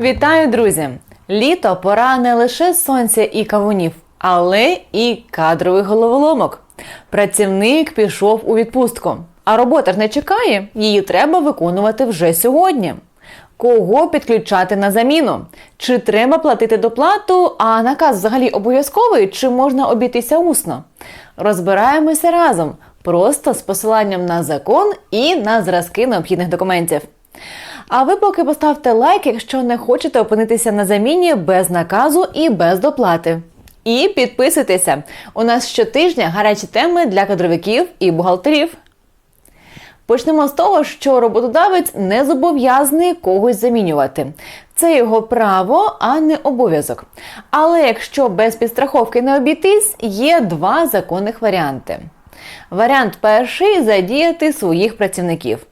Вітаю, друзі! Літо пора не лише сонця і кавунів, але і кадрових головоломок. Працівник пішов у відпустку, а робота ж не чекає, її треба виконувати вже сьогодні. Кого підключати на заміну? Чи треба платити доплату, а наказ взагалі обов'язковий, чи можна обійтися усно? Розбираємося разом, просто з посиланням на закон і на зразки необхідних документів. А ви поки поставте лайк, якщо не хочете опинитися на заміні без наказу і без доплати. І підписуйтеся. У нас щотижня гарячі теми для кадровиків і бухгалтерів. Почнемо з того, що роботодавець не зобов'язаний когось замінювати. Це його право, а не обов'язок. Але якщо без підстраховки не обійтись, є два законних варіанти. Варіант перший задіяти своїх працівників.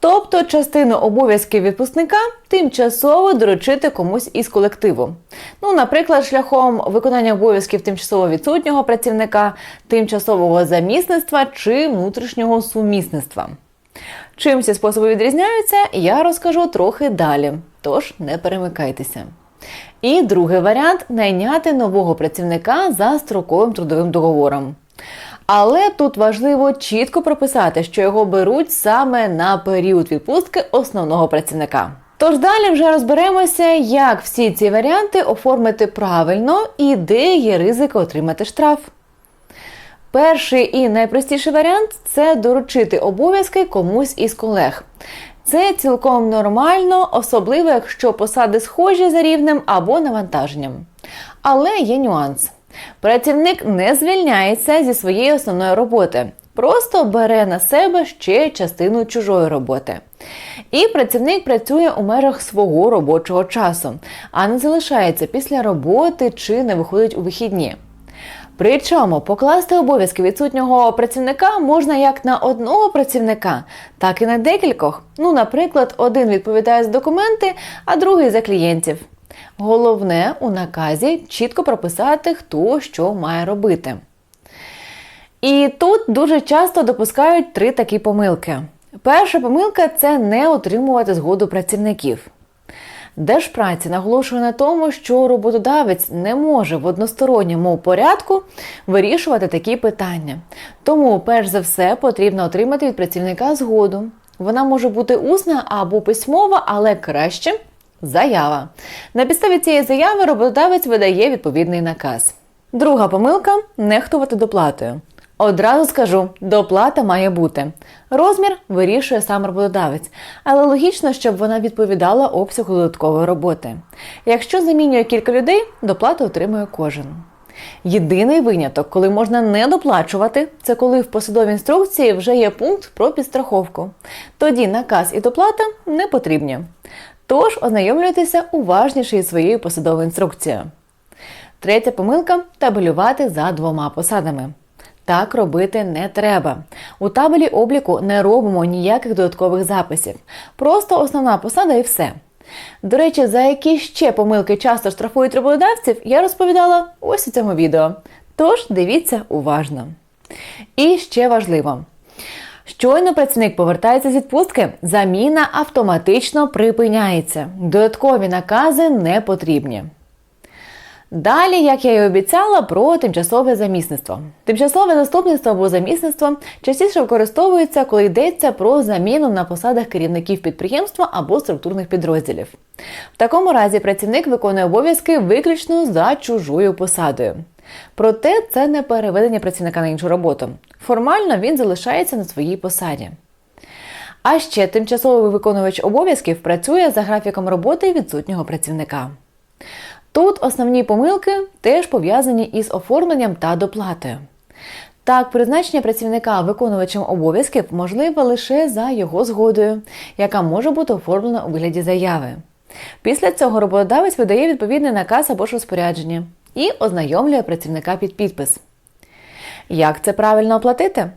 Тобто частину обов'язків відпускника тимчасово доручити комусь із колективу. Ну, наприклад, шляхом виконання обов'язків тимчасово відсутнього працівника, тимчасового замісництва чи внутрішнього сумісництва. Чим ці способи відрізняються, я розкажу трохи далі, тож не перемикайтеся. І другий варіант найняти нового працівника за строковим трудовим договором. Але тут важливо чітко прописати, що його беруть саме на період відпустки основного працівника. Тож далі вже розберемося, як всі ці варіанти оформити правильно і де є ризики отримати штраф. Перший і найпростіший варіант це доручити обов'язки комусь із колег. Це цілком нормально, особливо якщо посади схожі за рівнем або навантаженням. Але є нюанс. Працівник не звільняється зі своєї основної роботи, просто бере на себе ще частину чужої роботи. І працівник працює у межах свого робочого часу, а не залишається після роботи чи не виходить у вихідні. Причому покласти обов'язки відсутнього працівника можна як на одного працівника, так і на декількох. Ну, наприклад, один відповідає за документи, а другий за клієнтів. Головне у наказі чітко прописати, хто що має робити. І тут дуже часто допускають три такі помилки. Перша помилка це не отримувати згоду працівників. Держпраці наголошує на тому, що роботодавець не може в односторонньому порядку вирішувати такі питання. Тому, перш за все, потрібно отримати від працівника згоду. Вона може бути усна або письмова, але краще заява. На підставі цієї заяви роботодавець видає відповідний наказ. Друга помилка нехтувати доплатою. Одразу скажу, доплата має бути. Розмір вирішує сам роботодавець, але логічно, щоб вона відповідала обсягу додаткової роботи. Якщо замінює кілька людей, доплату отримує кожен. Єдиний виняток, коли можна не доплачувати, це коли в посадовій інструкції вже є пункт про підстраховку. Тоді наказ і доплата не потрібні. Тож ознайомлюйтеся уважніше із своєю посадовою інструкцією. Третя помилка табелювати за двома посадами. Так робити не треба. У табелі обліку не робимо ніяких додаткових записів. Просто основна посада і все. До речі, за які ще помилки часто штрафують роботодавців, я розповідала ось у цьому відео. Тож дивіться уважно. І ще важливо. Щойно працівник повертається з відпустки, заміна автоматично припиняється. Додаткові накази не потрібні. Далі, як я і обіцяла, про тимчасове замісництво. Тимчасове заступництво або замісництво частіше використовується, коли йдеться про заміну на посадах керівників підприємства або структурних підрозділів. В такому разі працівник виконує обов'язки виключно за чужою посадою. Проте це не переведення працівника на іншу роботу. Формально він залишається на своїй посаді. А ще тимчасовий виконувач обов'язків працює за графіком роботи відсутнього працівника. Тут основні помилки теж пов'язані із оформленням та доплатою. Так, призначення працівника виконувачем обов'язків можливе лише за його згодою, яка може бути оформлена у вигляді заяви. Після цього роботодавець видає відповідний наказ або ж розпорядження і ознайомлює працівника під підпис. Як це правильно оплатити?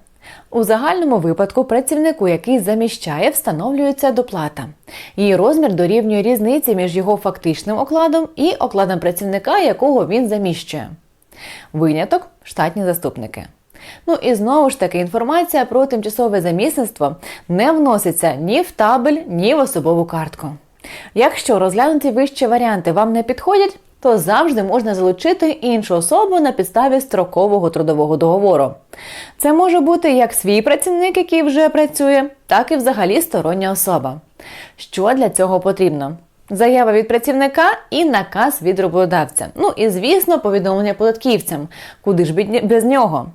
У загальному випадку працівнику, який заміщає, встановлюється доплата. Її розмір дорівнює різниці між його фактичним окладом і окладом працівника, якого він заміщує. Виняток штатні заступники. Ну і знову ж таки інформація про тимчасове замісництво не вноситься ні в табель, ні в особову картку. Якщо розглянуті вищі варіанти вам не підходять, то завжди можна залучити іншу особу на підставі строкового трудового договору. Це може бути як свій працівник, який вже працює, так і взагалі стороння особа. Що для цього потрібно? Заява від працівника і наказ від роботодавця. Ну і звісно, повідомлення податківцям, куди ж без нього.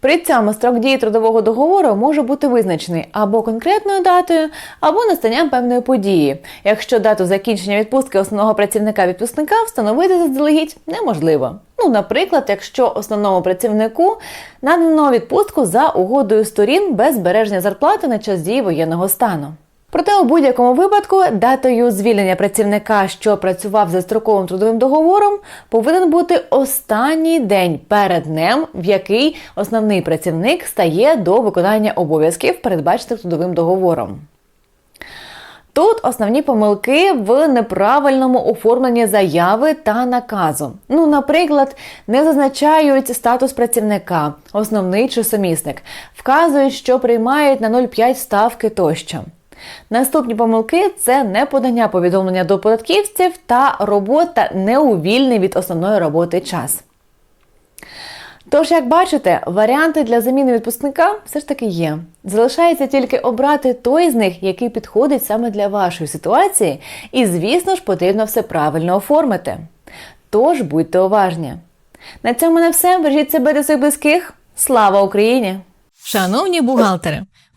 При цьому строк дії трудового договору може бути визначений або конкретною датою, або настанням певної події, якщо дату закінчення відпустки основного працівника-відпускника встановити заздалегідь неможливо. Ну, наприклад, якщо основному працівнику надано відпустку за угодою сторін без збереження зарплати на час дії воєнного стану. Проте у будь-якому випадку датою звільнення працівника, що працював за строковим трудовим договором, повинен бути останній день перед днем, в який основний працівник стає до виконання обов'язків, передбачених трудовим договором. Тут основні помилки в неправильному оформленні заяви та наказу. Ну, наприклад, не зазначають статус працівника, основний чи сумісник, вказують, що приймають на 0,5 ставки тощо. Наступні помилки це неподання повідомлення до податківців та робота не у вільний від основної роботи час. Тож, як бачите, варіанти для заміни відпускника все ж таки є. Залишається тільки обрати той з них, який підходить саме для вашої ситуації, і, звісно ж, потрібно все правильно оформити. Тож будьте уважні. На цьому не все. Бережіть себе та своїх близьких. Слава Україні! Шановні бухгалтери,